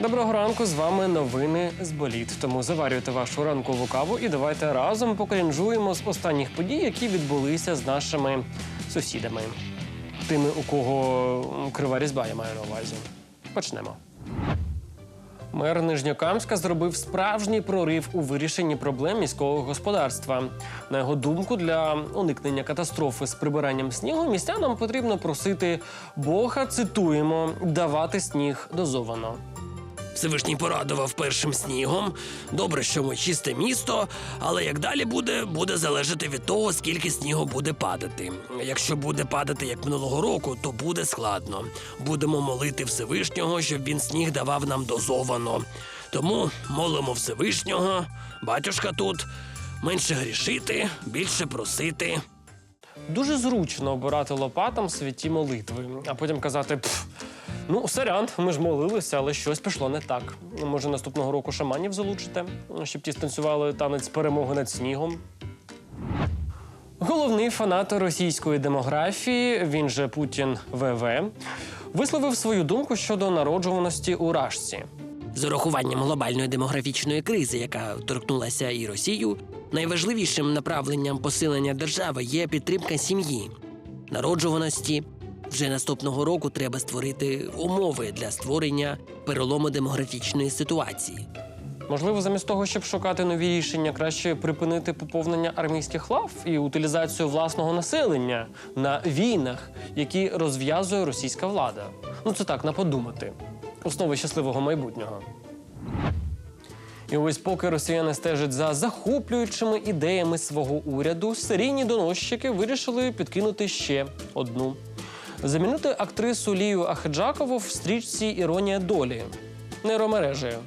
Доброго ранку, з вами новини з боліт. Тому заварюйте вашу ранкову каву і давайте разом покрінжуємо з останніх подій, які відбулися з нашими сусідами. Тими, у кого крива різьба, я маю на увазі. Почнемо. Мер Нижньокамська зробив справжній прорив у вирішенні проблем міського господарства. На його думку, для уникнення катастрофи з прибиранням снігу містянам потрібно просити Бога, цитуємо, давати сніг дозовано. Всевишній порадував першим снігом. Добре, що ми чисте місто, але як далі буде, буде залежати від того, скільки снігу буде падати. Якщо буде падати як минулого року, то буде складно. Будемо молити Всевишнього, щоб він сніг давав нам дозовано. Тому молимо Всевишнього, батюшка тут, менше грішити, більше просити. Дуже зручно обирати лопатам святі молитви, а потім казати «Пф, ну, сорян, ми ж молилися, але щось пішло не так. Може, наступного року шаманів залучите, щоб ті станцювали танець перемоги над снігом. Головний фанат російської демографії, він же Путін ВВ, висловив свою думку щодо народжуваності у Рашці. З урахуванням глобальної демографічної кризи, яка торкнулася і Росію, найважливішим направленням посилення держави є підтримка сім'ї, народжуваності. Вже наступного року треба створити умови для створення перелому демографічної ситуації. Можливо, замість того, щоб шукати нові рішення, краще припинити поповнення армійських лав і утилізацію власного населення на війнах, які розв'язує російська влада. Ну це так, на подумати. Основи щасливого майбутнього. І ось поки росіяни стежать за захоплюючими ідеями свого уряду, серійні доносчики вирішили підкинути ще одну. Замінити актрису Лію Ахеджакову в стрічці Іронія долі нейромережею.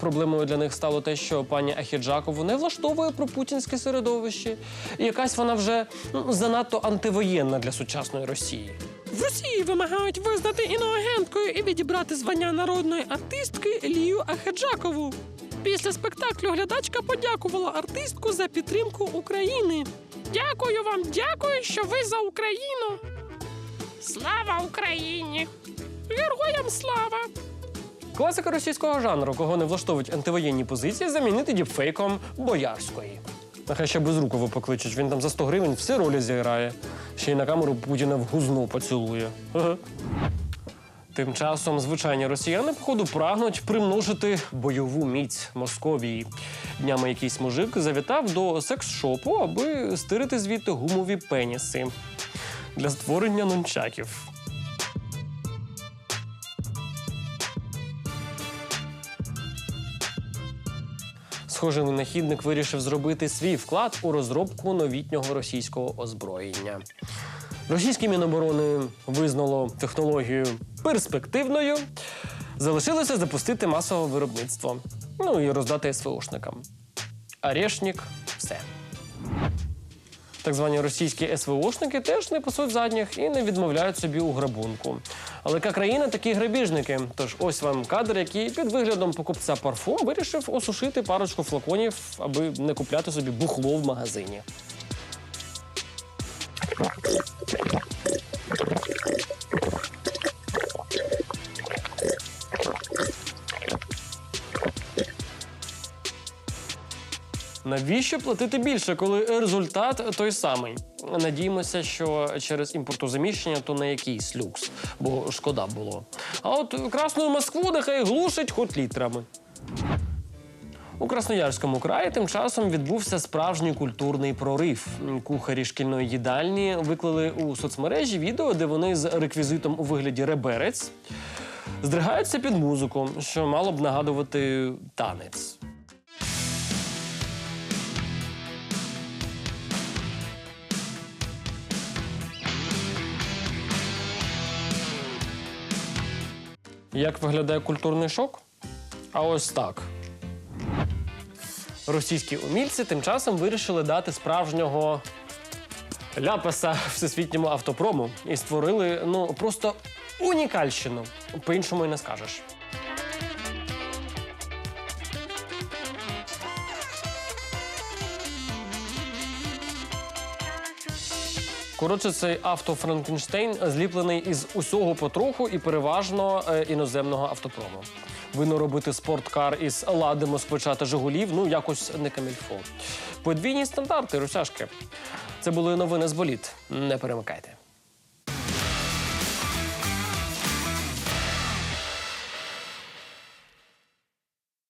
Проблемою для них стало те, що пані Ахіджакову не влаштовує пропутінське середовище, і якась вона вже ну, занадто антивоєнна для сучасної Росії. В Росії вимагають визнати іноагенткою і відібрати звання народної артистки Лію Ахеджакову. Після спектаклю глядачка подякувала артистку за підтримку України. Дякую вам, дякую, що ви за Україну. Слава Україні! Героям слава! Класика російського жанру, кого не влаштовують антивоєнні позиції, замінити діпфейком Боярської. Нехай ще безруково покличуть, він там за 100 гривень всі ролі зіграє. Ще й на камеру Путіна в гузно поцілує. Тим часом звичайні росіяни, походу, прагнуть примножити бойову міць Московії. Днями якийсь мужик завітав до секс-шопу, аби стирити звідти гумові пеніси для створення нунчаків. Схоже, винахідник вирішив зробити свій вклад у розробку новітнього російського озброєння. Російське Міноборони визнало технологію перспективною. Залишилося запустити масове виробництво. Ну і роздати СВОшникам. Арешнік все. Так звані російські СВОшники теж не пасуть задніх і не відмовляють собі у грабунку. Але яка країна такі грабіжники. Тож ось вам кадр, який під виглядом покупця парфум вирішив осушити парочку флаконів, аби не купляти собі бухло в магазині. Навіщо платити більше, коли результат той самий? Надіємося, що через імпортозаміщення то не якийсь люкс, бо шкода було. А от красну Москву нехай глушить хоч літрами. У Красноярському краї тим часом відбувся справжній культурний прорив. Кухарі шкільної їдальні виклали у соцмережі відео, де вони з реквізитом у вигляді реберець здригаються під музику, що мало б нагадувати танець. Як виглядає культурний шок? А ось так. Російські умільці тим часом вирішили дати справжнього ляпаса всесвітньому автопрому і створили ну просто унікальщину. По-іншому і не скажеш. Коротше, цей авто Франкенштейн зліплений із усього потроху і переважно е, іноземного автопрому. Винно робити спорткар із лади москвича та Жигулів, ну якось не камільфо. Подвійні стандарти, русяшки. Це були новини з боліт. Не перемикайте.